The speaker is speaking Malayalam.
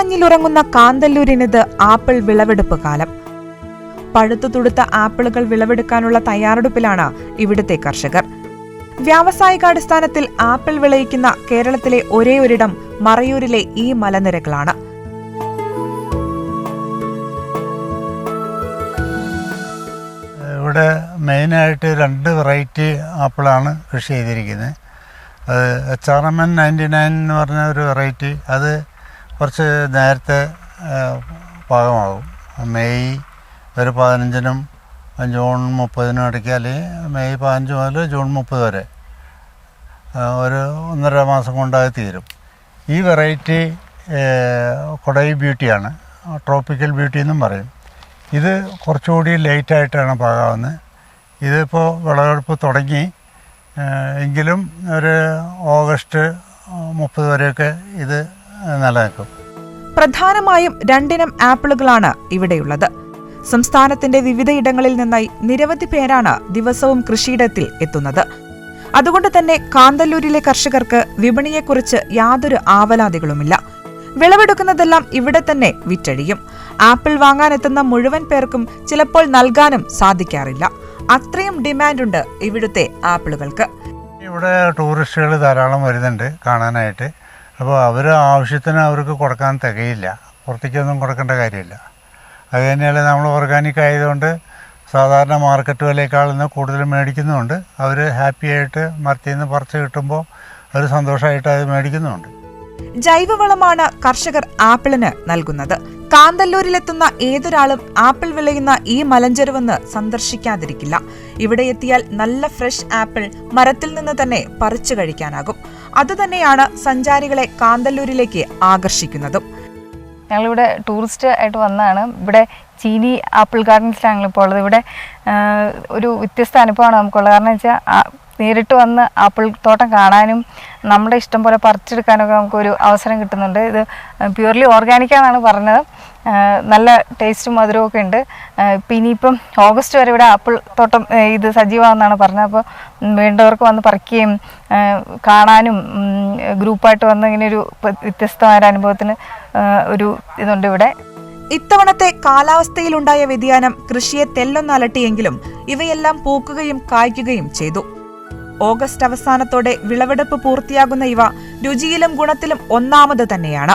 ഉറങ്ങുന്ന കാന്തല്ലൂരിനിത് ആപ്പിൾ വിളവെടുപ്പ് കാലം. പഴുത്തു തുടുത്ത ആപ്പിളുകൾ വിളവെടുക്കാനുള്ള തയ്യാറെടുപ്പിലാണ് ഇവിടുത്തെ കർഷകർ. വ്യാവസായികാടിസ്ഥാനത്തിൽ ആപ്പിൾ വിളയിക്കുന്ന കേരളത്തിലെ ഒരേയൊരിടം മറയൂരിലെ ഈ മലനിരകളാണ്. ഇവിടെ മെയിനായിട്ട് രണ്ട് വെറൈറ്റി ആപ്പിളാണ് കൃഷി ചെയ്തിരിക്കുന്നത്. അത് H R M N ninety nine എന്ന് പറഞ്ഞ ഒരു വെറൈറ്റി. അത് കുറച്ച് നേരത്തെ പാകമാകും. മെയ് ഒരു പതിനഞ്ചിനും ജൂൺ മുപ്പതിനും ഇടയ്ക്ക് അല്ലെങ്കിൽ മെയ് പതിനഞ്ച് മുതൽ ജൂൺ മുപ്പത് വരെ ഒരു ഒന്നര മാസം കൊണ്ട് അത് തീരും. ഈ വെറൈറ്റി കൊടൈ ബ്യൂട്ടിയാണ് ട്രോപ്പിക്കൽ ബ്യൂട്ടി എന്നും പറയും. ഇത് കുറച്ചുകൂടി ലേറ്റായിട്ടാണ് പാകാവുന്നത്. ഇതിപ്പോൾ വിളവെടുപ്പ് തുടങ്ങി എങ്കിലും ഒരു ഓഗസ്റ്റ് മുപ്പത് വരെയൊക്കെ ഇത് നിലനിൽക്കും പ്രധാനമായും രണ്ടിനം ആപ്പിളുകളാണ് ഇവിടെയുള്ളത്. സംസ്ഥാനത്തിന്റെ വിവിധയിടങ്ങളിൽ നിന്നായി നിരവധി പേരാണ് ദിവസവും കൃഷിയിടത്തിൽ എത്തുന്നത്. അതുകൊണ്ട് തന്നെ കാന്തല്ലൂരിലെ കർഷകർക്ക് വിപണിയെക്കുറിച്ച് യാതൊരു ആവലാതികളുമില്ല. വിളവെടുക്കുന്നതെല്ലാം ഇവിടെ തന്നെ വിറ്റഴിയും. ആപ്പിൾ വാങ്ങാനെത്തുന്ന മുഴുവൻ പേർക്കും ചിലപ്പോൾ നൽകാനും സാധിക്കാറില്ല. അത്രയും ഡിമാൻഡുണ്ട് ഇവിടുത്തെ ആപ്പിളുകൾക്ക്. ഇവിടെ ടൂറിസ്റ്റുകൾ ധാരാളം വരുന്നുണ്ട് കാണാനായിട്ട്. അപ്പോൾ അവർ ആവശ്യത്തിന് അവർക്ക് കൊടുക്കാൻ തികയില്ല. പുറത്തേക്കൊന്നും കൊടുക്കേണ്ട കാര്യമില്ല. അത് തന്നെയല്ല നമ്മൾ ഓർഗാനിക് ആയതുകൊണ്ട് സാധാരണ മാർക്കറ്റ് വിലയേക്കാൾ നിന്ന് കൂടുതൽ മേടിക്കുന്നുമുണ്ട്. അവർ ഹാപ്പി ആയിട്ട് മരത്തിൽ നിന്ന് പറിച്ച് കിട്ടുമ്പോൾ അവർ സന്തോഷമായിട്ട് അത് മേടിക്കുന്നുമുണ്ട്. ജൈവവളമാണ് കർഷകർ ആപ്പിളിന് നൽകുന്നത്. കാന്തല്ലൂരിലെത്തുന്ന ഏതൊരാളും ആപ്പിൾ വിളയുന്ന ഈ മലഞ്ചെരുവെന്ന് സന്ദർശിക്കാതിരിക്കില്ല. ഇവിടെ എത്തിയാൽ നല്ല ഫ്രഷ് ആപ്പിൾ മരത്തിൽ നിന്ന് തന്നെ പറിച്ചു കഴിക്കാനാകും. അതുതന്നെയാണ് സഞ്ചാരികളെ കാന്തല്ലൂരിലേക്ക് ആകർഷിക്കുന്നതും. ഞങ്ങളിവിടെ ടൂറിസ്റ്റ് ആയിട്ട് വന്നതാണ്. ഇവിടെ ചീനി ആപ്പിൾ ഗാർഡൻസിലാണ് ഞങ്ങളിപ്പോൾ ഉള്ളത്. ഇവിടെ ഒരു വ്യത്യസ്ത അനുഭവമാണ് നമുക്കുള്ളത്. കാരണം വെച്ചാൽ നേരിട്ട് വന്ന് ആപ്പിൾ തോട്ടം കാണാനും നമ്മുടെ ഇഷ്ടം പോലെ പറിച്ചെടുക്കാനൊക്കെ നമുക്കൊരു അവസരം കിട്ടുന്നുണ്ട്. ഇത് പ്യൂർലി ഓർഗാനിക്കാണെന്നാണ് പറഞ്ഞത്. നല്ല ടേസ്റ്റും മധുരവും ഒക്കെ ഉണ്ട്. ഇപ്പം ഇനിയിപ്പം ഓഗസ്റ്റ് വരെ ഇവിടെ ആപ്പിൾ തോട്ടം ഇത് സജീവമാണെന്നാണ് പറഞ്ഞത്. അപ്പോൾ വേണ്ടവർക്ക് വന്ന് പറിക്കുകയും കാണാനും ഗ്രൂപ്പായിട്ട് വന്ന് ഇങ്ങനെ ഒരു വ്യത്യസ്തമായ ഒരു അനുഭവത്തിന് ഒരു ഇതുണ്ട് ഇവിടെ. ഇത്തവണത്തെ കാലാവസ്ഥയിലുണ്ടായ വ്യതിയാനം കൃഷിയെ തെല്ലൊന്നലട്ടിയെങ്കിലും ഇവയെല്ലാം പൂക്കുകയും കായ്ക്കുകയും ചെയ്തു. ഓഗസ്റ്റ് അവസാനത്തോടെ വിളവെടുപ്പ് പൂർത്തിയാകുന്ന ഇവ രുചിയിലും ഗുണത്തിലും ഒന്നാമത് തന്നെയാണ്.